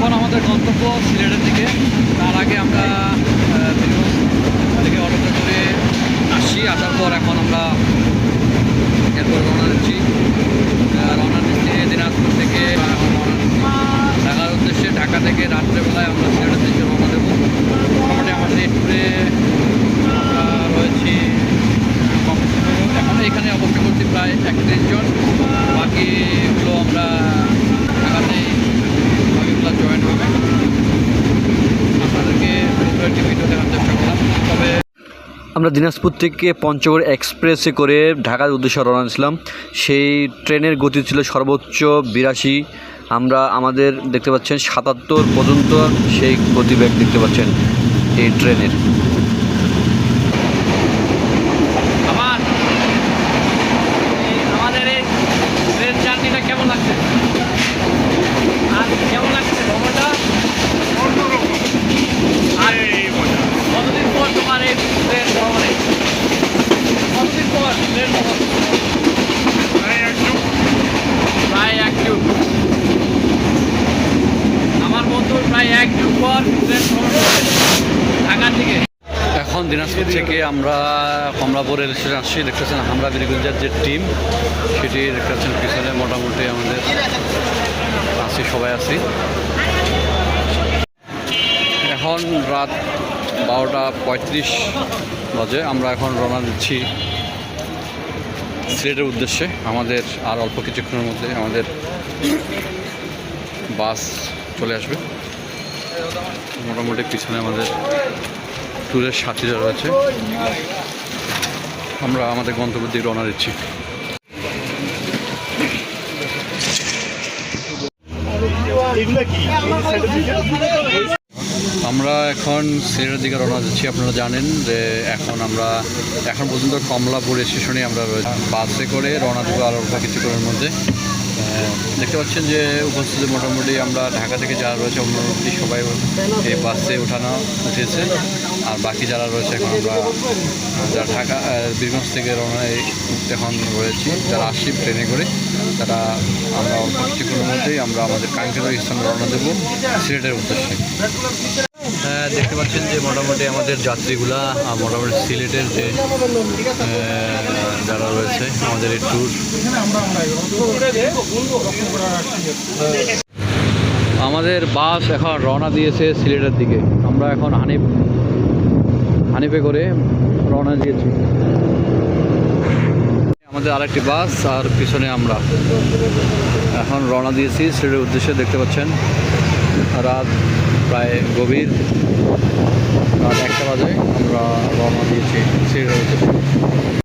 এখন আমাদের গন্তব্য সিলেটের দিকে। তার আগে আমরা থেকে অটোতে করে আসি। আসার পর এখন আমরা এরপর রওনা দিচ্ছি আহ, রওনা দিচ্ছি দিনাজপুর থেকে এখন রওনা দিচ্ছি ঢাকার উদ্দেশ্যে ঢাকা থেকে রাত্রেবেলায় আমরা সিলেটের দিকে রওনা দেবো মোটামুটি আমাদের এই ট্যুরে আমরা রয়েছি কম এখন এখানে অবস্থান করছি প্রায় একত্রিশ জন বাকিগুলো আমরা ঢাকাতেই বাকিগুলো জয়েন হবে আপনাদেরকে একটি ভিডিও দেখার চেষ্টা করলাম তবে আমরা দিনাজপুর থেকে পঞ্চগড় এক্সপ্রেসে করে ঢাকার উদ্দেশ্যে রওনা ছিলাম সেই ট্রেনের গতি ছিল সর্বোচ্চ বিরাশি। আমরা আমাদের দেখতে পাচ্ছেন সাতাত্তর পর্যন্ত সেই গতিবেগ দেখতে পাচ্ছেন এই ট্রেনের আমার এই আমাদের এই ট্রেন জার্নিটা কেমন লাগছে আর কেমন লাগছে ভ্রমণটা আর কতদিন পর তোমার এই ট্রেন ভ্রমণে কতদিন পর ট্রেন ভ্রমণ প্রায় এক যুগ আমার বন্ধুর প্রায় এক যুগ পর ট্রেন ভ্রমণ করছে ঢাকার দিকে এখন দিনাজপুর থেকে আমরা কমলাপুর রেল স্টেশন আসছি, দেখতেছেন আমরা বীরগঞ্জের যে টিম সেটি দেখতেছেন পিছনে মোটামুটি আমাদের আছি, সবাই আছি। এখন রাত বারোটা পঁয়ত্রিশ বাজে, আমরা এখন রওনা দিচ্ছি সিলেটের উদ্দেশ্যে। আমাদের আর অল্প কিছুক্ষণের মধ্যে আমাদের বাস চলে আসবে। মোটামুটি পিছনে আমাদের ট্যুরের সাথীরা রয়েছে। আমরা আমাদের গন্তব্যের দিকে রওনা দিচ্ছি। আমরা এখন সিলেটের দিকে রওনা দিচ্ছি, আপনারা জানেন যে এখন আমরা এখন পর্যন্ত কমলাপুর স্টেশনে আমরা বাসে করে রওনা দেবো আর অল্প কিছুক্ষণের মধ্যে। দেখতে পাচ্ছেন যে উপস্থিত মোটামুটি আমরা ঢাকা থেকে যারা রয়েছে মোটামুটি সবাই এই বাসে ওঠানো উঠেছে। আর বাকি যারা রয়েছে এখন আমরা, যারা ঢাকা বীরগঞ্জ থেকে রওনা এখন রয়েছি, যারা আসছি ট্রেনে করে, তারা আমরা কিছুক্ষণের মধ্যেই আমরা আমাদের কাঙ্ক্ষিত স্থানে রওনা দেবো সিলেটের উদ্দেশ্যে। হ্যাঁ দেখতে পাচ্ছেন যে মোটামুটি আমাদের যাত্রীগুলা মোটামুটি সিলেটের যে যারা রয়েছে, আমাদের এই ট্যুর আমাদের বাস এখন রওনা দিয়েছে সিলেটের দিকে। আমরা এখন হানিফ, হানিফে করে রওনা দিয়েছি। আমাদের আরেকটি বাস আর পিছনে আমরা। এখন রওনা দিয়েছি সিলেটের উদ্দেশ্যে, দেখতে পাচ্ছেন। রাত প্রায় গভীর রাত একটা বাজে আমরা রওনা দিয়েছি উদ্দেশ্যে